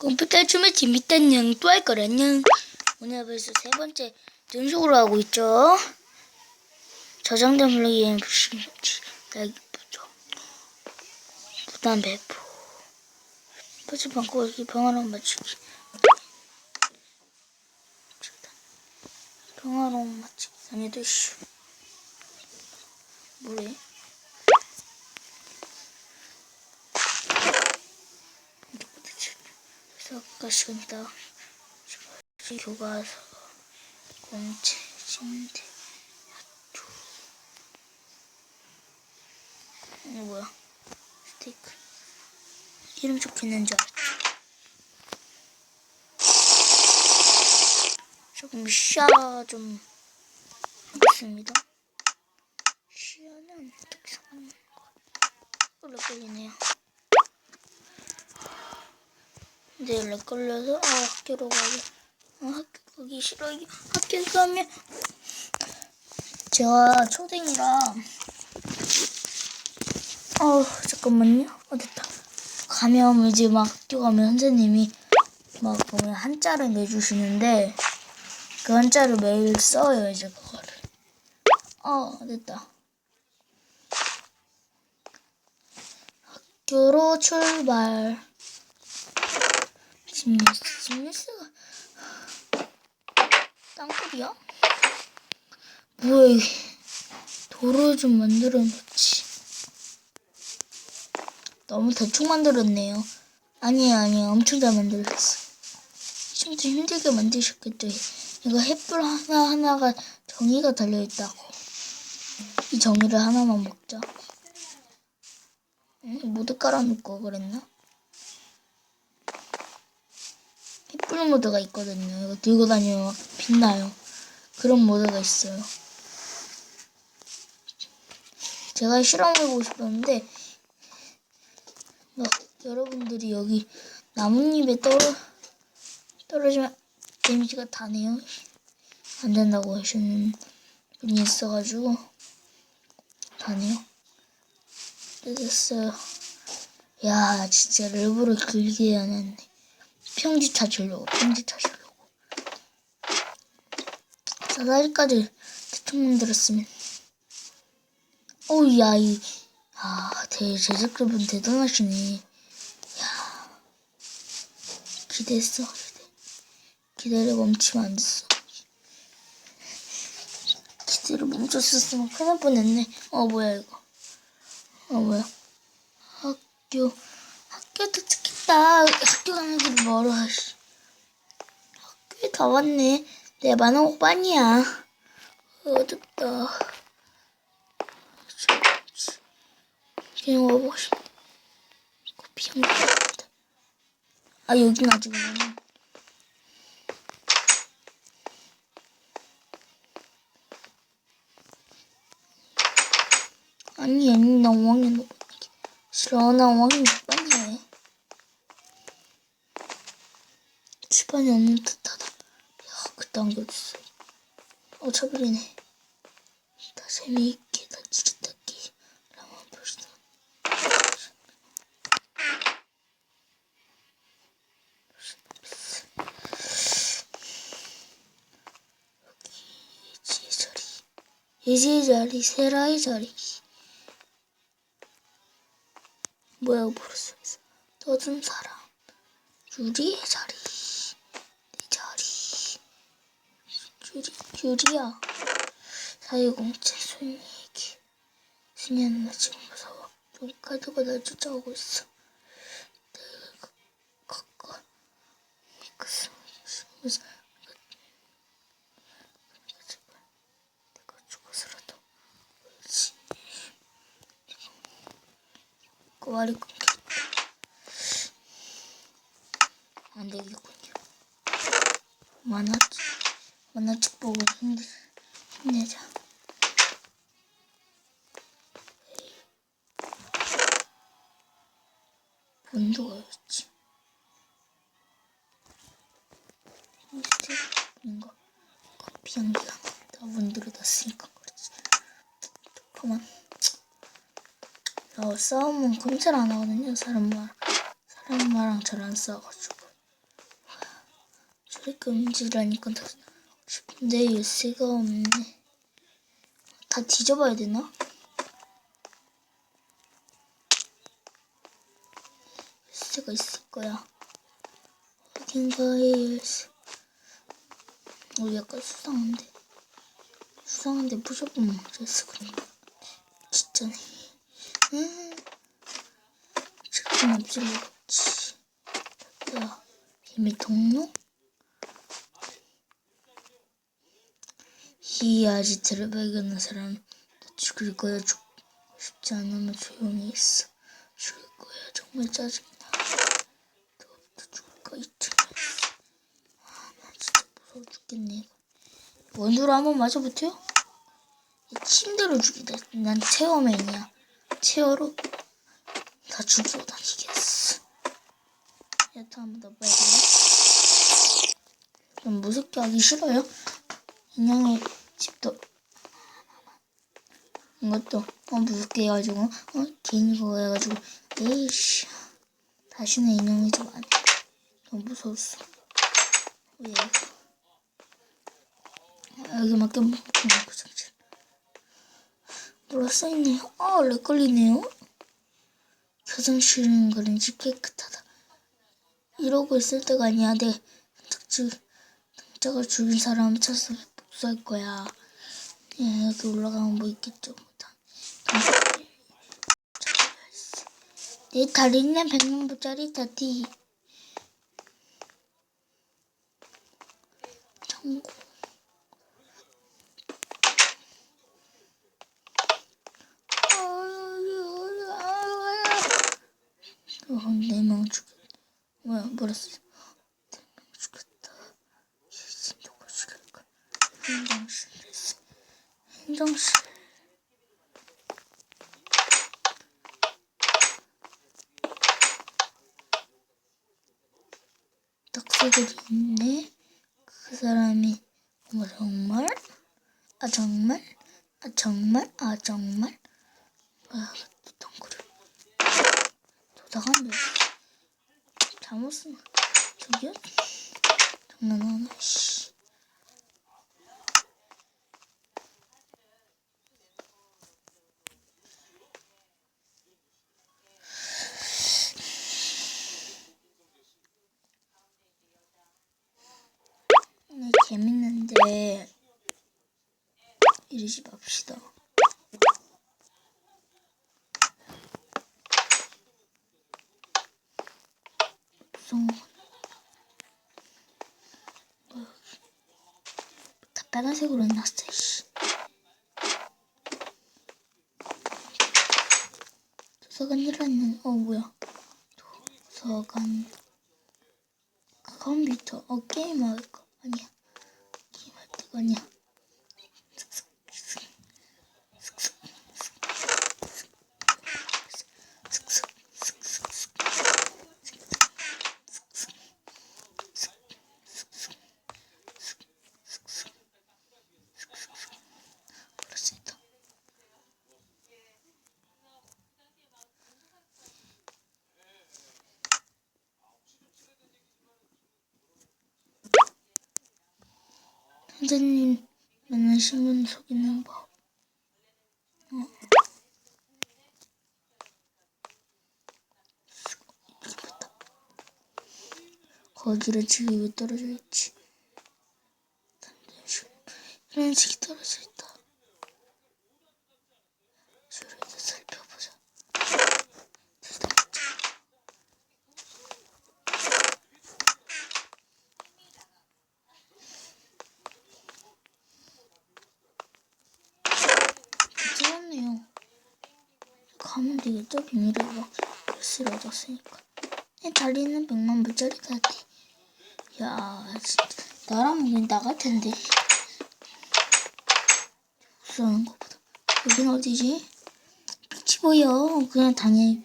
컴퓨터 춤을 재밌다냥 또할 거라냥 오늘 벌써 세 번째 연속으로 하고 있죠. 저장된 플레이엔 부심지 날기 부죠 부담 배포. 버즈 방고 여기 평화로운 맞추기 평화로운 맞추기 아니도 슈 뭐래 수학과 시간이다. 교과서, 공채, 침대, 야투. 이거 뭐야? 스테이크. 이름 적혀있는 줄 알았지. 조금 샤좀 하겠습니다. 샤는 어떻게 사는 거? 오래 걸리네요. 근데 연락 걸려서 아 학교로 가야 아 학교 가기 싫어요 학교 가면 제가 초딩이라 어 잠깐만요. 어 됐다. 가면 이제 막 학교 가면 선생님이 막 보면 한자를 내주시는데 그 한자를 매일 써요 이제 그거를. 어 됐다. 학교로 출발 짐니스, 짐니스가 땅굴이야? 뭐야 이게? 도로 좀 만들어 놓지. 너무 대충 만들었네요. 아니에요 아니에요 엄청 잘 만들었어. 심지어 힘들게 만드셨겠죠. 이거 햇불 하나하나가 정의가 달려있다고. 이 정의를 하나만 먹자. 응? 모두 깔아놓고 그랬나? 햇불 모드가 있거든요. 이거 들고 다니면 막 빛나요. 그런 모드가 있어요. 제가 실험해보고 싶었는데, 막 여러분들이 여기 나뭇잎에 떨어, 떨어지면 데미지가 다네요. 안 된다고 하시는 분이 있어가지고, 다네요. 됐어요. 야, 진짜 일부러 길게 해야했네 평지 찾으려고 평지 찾으려고. 사다리까지 대충 만들었으면. 어우 야이 아 대, 제작자분 대단하시네. 야 기대했어 기대. 기대를 멈추면 안 됐어. 기대를 멈췄었으면 큰일 날 뻔했네. 어 뭐야 이거. 어 뭐야. 학교 학교 도착 했다 학교 가는 길 멀어 씨. 학교에 다 왔네. 내 만원 오반이야. 어둡다. 그냥 와보고 싶어 커피 향기 난다. 아 여긴 아직 없네 아니 아니 나 5학년 너 싫어. 나 5학년 6반이야 시간이 없는 듯하다. 야 그딴 거 없어. 어차피네. 다 재미있게 다 지긋하게 라면 벌써. 여기 예지의 자리. 예지의 자리 세라의 자리. 뭐야 모르겠어. 떠든 사람 유리의 자리 유리 유리야. 사회공채 순이에게 순이는 나 지금 무서워 우리 카드가 날 쫓아오고 있어. 내가 가까. 그그 말이 안 되겠군요. 만화책, 만화책 보고 힘들, 힘내자. 본도가였지. 뭔가 커피 향기가 나 문들을 닫으니까 그렇지. 그만. 나 싸움은 금잘 안 하거든요. 사람 말, 사람 말랑 잘 안 싸워가지고. 움직이라니까 더 싶은데 열쇠가 없네. 다 뒤져봐야 되나? 열쇠가 있을 거야. 어딘가에 열쇠. 어, 약간 수상한데. 수상한데 그랬어, 그러니까. 진짜네. 음. 지금 없을 리가 없지. 야, 비밀 통로? 이 아지트를 발견한 사람 다 죽일 거야. 죽 싶지 않으면 조용히 있어. 죽일 거야. 정말 짜증나. 너도 죽을 거 있지. 아, 나 진짜 무서워 죽겠네. 이거. 원으로 한번 맞아보세요. 침대로 죽이다. 난 체어맨이야. 체어로 다 죽이고 다니겠어. 야타 한번 더 돼요. 좀 무섭게 하기 싫어요. 인형의 집도 이것도 어, 무섭게 해가지고 어 괜히 그거 해가지고. 에이씨. 다시는 인형의 집 안해 너무 무서웠어. 왜? 아, 여기 밖에 못그 정신 뭐라 써있네요 아 렉걸리네요. 화장실은 그런지 깨끗하다. 이러고 있을 때가 아니야. 내 특집 등짝을 죽인 사람 찾아서 복수할 거야. 예, 여기 올라가면 뭐 있겠죠. 다- 내 다리는 백만부짜리 다디. 참고. 어, 네명 죽였. 뭐야, 뭐라 써? 네명 죽였다. 진짜 누굴 죽일까? 됐어. 행정실. 딱새들이 있네. 그 사람이 어머 정말? 아 정말? 아 정말? 아 정말? 또 동굴을 도다간데 잘못 쓴 저기요? 장난하나 씨. 네, 재밌는데 이러지 맙시다. 무서운 거. 뭐야, 다 빨간색으로 해놨어, 씨. 도서관이라는, 어, 뭐야. 도서관. 컴퓨터, 어, 게임할 거. 아니야. 게임할 때가 아니야. 그럴 수 있다. 선생님 맨날 신문 속이는 법. 어. 이쁘다. 거기를 지금 왜 떨어져 있지? 이런 식이 떨어져 있다. 줄을 더 살펴보자. 둘다 맞자. 괜찮네요. 가면 되겠죠? 비밀을 막 열쇠를 얻었으니까. 내 다리는 100만 불짜리 다리. 야, 진짜 나라면 그냥 나갈 텐데. 무서운 것보다. 여긴 어디지? 빛이 보여. 그냥 당연히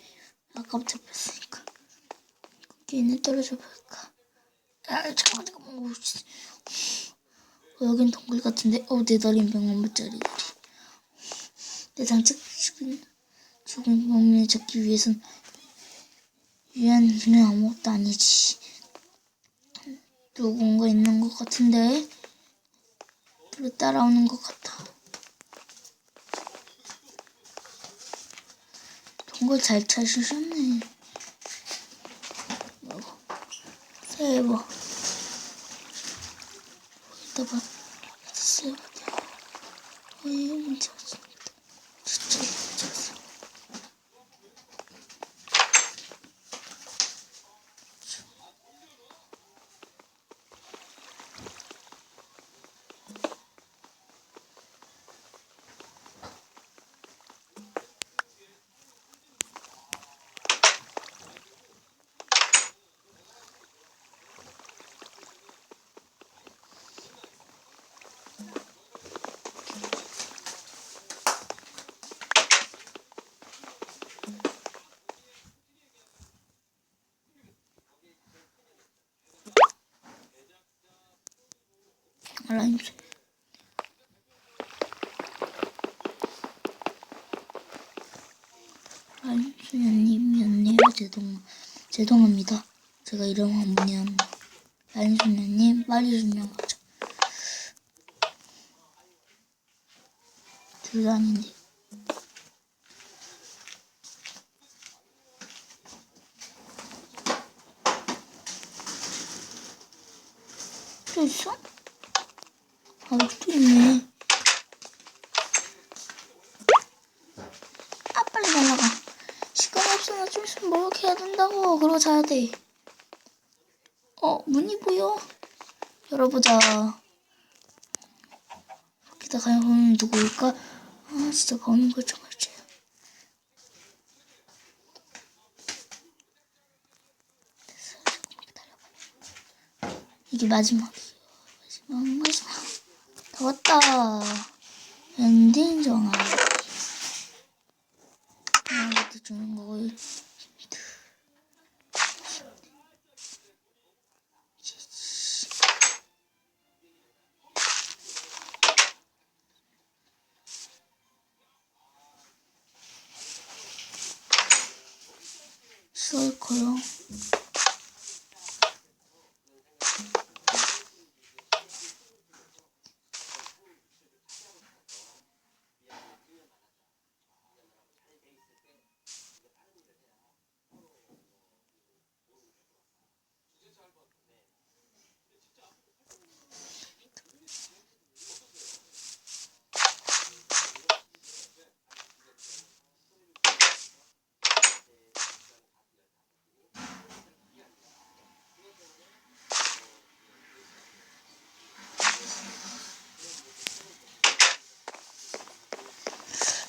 아까부터 뵀으니까. 거기는 떨어져 볼까? 아, 잠깐만, 잠깐만. 오. 어, 여긴 동굴 같은데? 어, 내 다리는 100만 불짜리 다리. 내 당직 죽은 죽은 범인을 잡기 위해선 위한 일은 아무것도 아니지. 누군가 있는 것 같은데 불에 따라오는 것 같아. 동굴 잘 찾으셨네. 뭐고? 세이버. 여기다 봐. 세이버. 어이, 문제 없어. 진짜 문제 없어. 소 알람 소녀님이었네요. 죄송 죄송합니다. 제가 이름 한번이었나. 알람 소녀님 빨리 설명하자. 둘 아닌데. 또 있어? 아, 또 있네. 아, 빨리 날라가. 시간이 없어. 나좀 있으면 목욕해야 된다고. 그러고 자야 돼. 어, 문이 보여. 열어보자. 여기다 가면 범인 누구일까? 아, 진짜. 됐어. 조금 기다려봐. 이게 마지막이야. 마지막, 마지막. 다 왔다. 엔딩 정화. 이것도 주는 거고. 쏠 거요.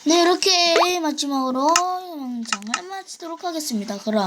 네, 이렇게 마지막으로 영상을 마치도록 하겠습니다. 그럼.